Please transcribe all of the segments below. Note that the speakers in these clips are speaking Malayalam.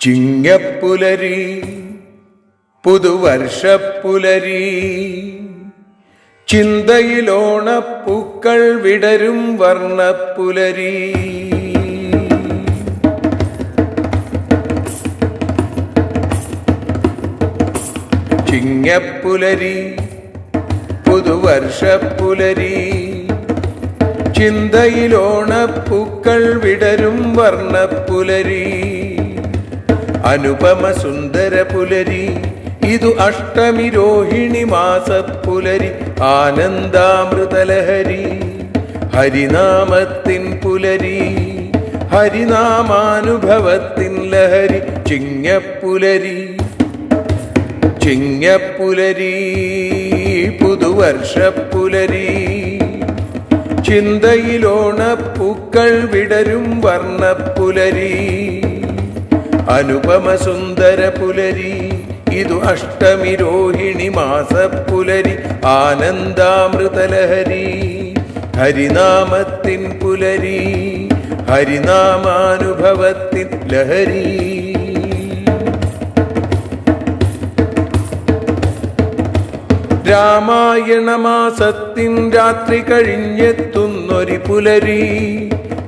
ചിങ്ങപ്പുലരി പുതുവർഷപ്പുലരി. ചിന്തയിലോണപ്പൂക്കൾ വിടരും വർണപ്പുലരി. ചിങ്ങപ്പുലരി പുതുവർഷപ്പുലരി. ചിന്തയിലോണപ്പൂക്കൾ വിടരും വർണപ്പുലരി. അനുപമ സുന്ദര പുലരി ഇതു അഷ്ടമി രോഹിണി മാസപ്പുലരി ആനന്ദാമൃതലഹരി. ഹരിനാമത്തിൻ പുലരി ഹരിനാമാനുഭവത്തിൻ ലഹരി ചിങ്ങപ്പുലരി. ചിങ്ങപ്പുലരി പുതുവർഷപ്പുലരി. ചിന്തയിലോണപ്പൂക്കൾ വിടരും വർണപ്പുലരി. അനുപമ സുന്ദര പുലരി ഇതു അഷ്ടമി രോഹിണി മാസപ്പുലരി ആനന്ദാമൃതലഹരി ഹരിനാമത്തിൻ പുലരി ഹരിനാമാനുഭവത്തിൻ ലഹരി. രാമായണ മാസത്തിൻ രാത്രി കഴിഞ്ഞെത്തുന്നൊരു പുലരി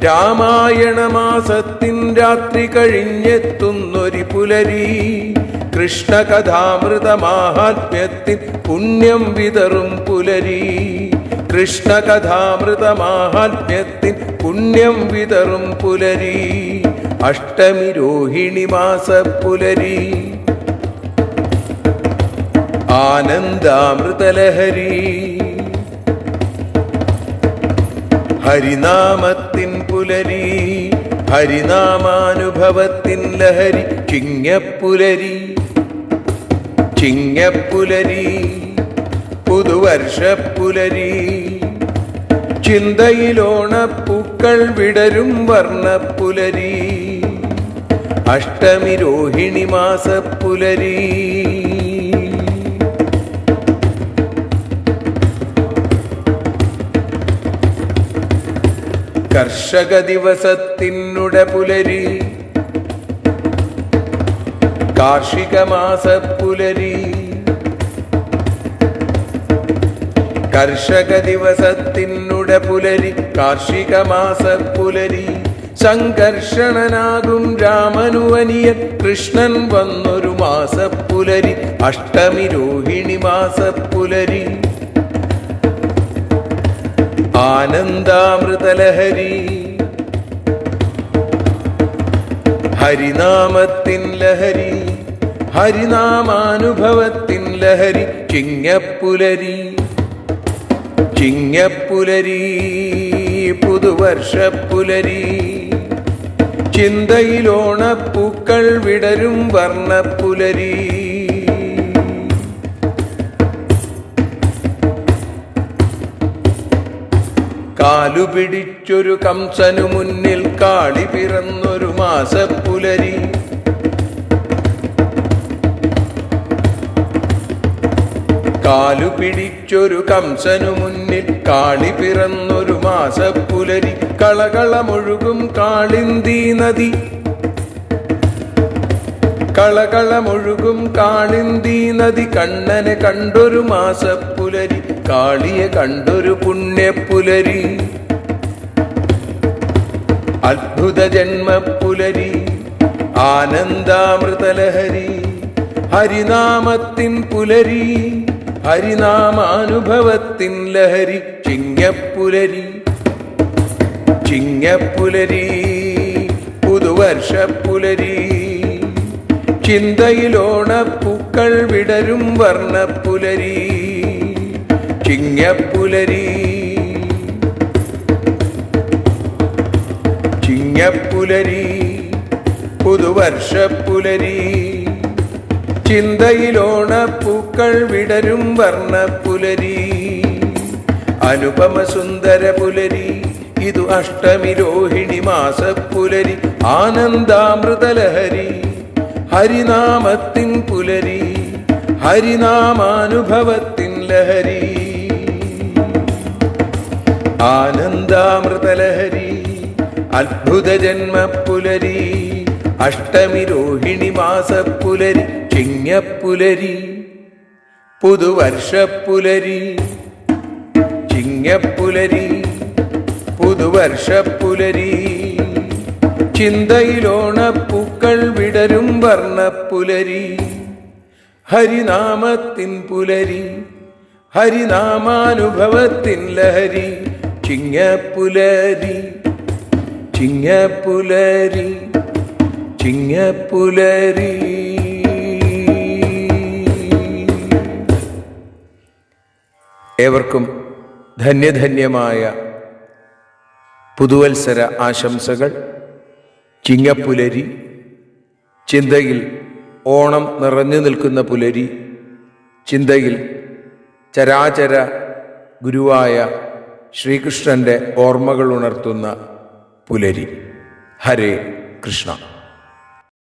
രാമായണ മാസത്തിൻ രാത്രി കഴിഞ്ഞെത്തുന്നൊരു പുലരി കൃഷ്ണകഥാമൃത മാഹാത്മ്യത്തിൻ പുണ്യം വിതറും പുലരി. കൃഷ്ണകഥാമൃത മാഹാത്മ്യത്തിൻ പുണ്യം വിതറും പുലരി. അഷ്ടമി രോഹിണി മാസ പുലരി ആനന്ദാമൃതലഹരി. ഹരിനാമത്തിൻ പുലരി ഹരിനാമാനുഭവത്തിൻ ലഹരി ചിങ്ങപ്പുലരി ചിങ്ങപ്പുലരി പുതുവർഷപ്പുലരി. ചിന്തയിലോണപ്പൂക്കൾ വിടരും വർണപ്പുലരി. അഷ്ടമി രോഹിണി മാസപ്പുലരി. കർഷക ദിവസത്തിനുട പുലരി കാർഷിക മാസപ്പുലരി. കർഷക ദിവസത്തിനുട പുലരി കാർഷിക മാസപ്പുലരി. സംഘർഷണനാകും രാമനുവനിയൻ കൃഷ്ണൻ വന്നൊരു മാസപ്പുലരി. അഷ്ടമി രോഹിണി മാസപ്പുലരി. ആനന്ദാമൃതലഹരി. ഹരിനാമത്തിൻ ലഹരി ഹരിനാമാനുഭവത്തിൻ ലഹരി ചിങ്ങപ്പുലരി ചിങ്ങപ്പുലരി പുതുവർഷപ്പുലരി. ചിന്തയിലോണപ്പൂക്കൾ വിടരും വർണപ്പുലരി. കാലു പിടിച്ചൊരു കംസനു മുന്നിൽ കാളി പിറന്നൊരു മാസപ്പുലരി. കാലു പിടിച്ചൊരു കംസനു മുന്നിൽ കാളി പിറന്നൊരു മാസപ്പുലരി. കളകളമൊഴുകും കാളിന്തി നദി. കളകളമൊഴുകും കാളിന്തി നദി. കണ്ണനെ കണ്ടൊരു മാസപ്പുലരി. കാളിയെ കണ്ടൊരു പുണ്യപ്പുലരി. അത്ഭുത ജന്മപ്പുലരി ആനന്ദാമൃതലഹരി ഹരിനാമത്തിൻ പുലരി ഹരിനാമാനുഭവത്തിൻ ലഹരി ചിങ്ങപ്പുലരി. ചിങ്ങപ്പുലരി പുതുവർഷപ്പുലരി. ചിന്തയിലോണപ്പൂക്കൾ വിടരും വർണപ്പുലരി. ചിങ്ങപ്പുലരി. ചിങ്ങപ്പുലരി പുതുവർഷപ്പുലരി. ചിന്തയിലോണപ്പൂക്കൾ വിടരും വർണപ്പുലരി. അനുപമ സുന്ദര പുലരി ഇതു അഷ്ടമി രോഹിണി മാസപ്പുലരി. ആനന്ദാമൃതലഹരി ഹരിനാമത്തിൻ പുലരി ഹരിനാമാനുഭവത്തിൻ ലഹരി ആനന്ദാമൃതലഹരി അത്ഭുത ജന്മപ്പുലരി അഷ്ടമി രോഹിണി മാസപ്പുലരി ചിങ്ങപ്പുലരി പുതുവർഷപ്പുലരി ചിങ്ങപ്പുലരി പുതുവർഷപ്പുലരി. ചിന്തയിലോണപ്പൂക്കൾ വിടരും വർണപ്പുലരി ഹരിനാമത്തിൻ പുലരി ഹരിനാമാനുഭവത്തിൻ ലഹരി. ചിങ്ങപ്പുലരി ചിങ്ങപ്പുലരി ചിങ്ങപ്പുലരി. ഏവർക്കും ധന്യധന്യമായ പുതുവത്സര ആശംസകൾ. ചിങ്ങപ്പുലരി ചിന്തയിൽ ഓണം നിറഞ്ഞു നിൽക്കുന്ന പുലരി ചിന്തയിൽ ചരാചര ഗുരുവായ ശ്രീകൃഷ്ണന്റെ ഓർമ്മകൾ ഉണർത്തുന്ന പുലരി. ഹരേ കൃഷ്ണ.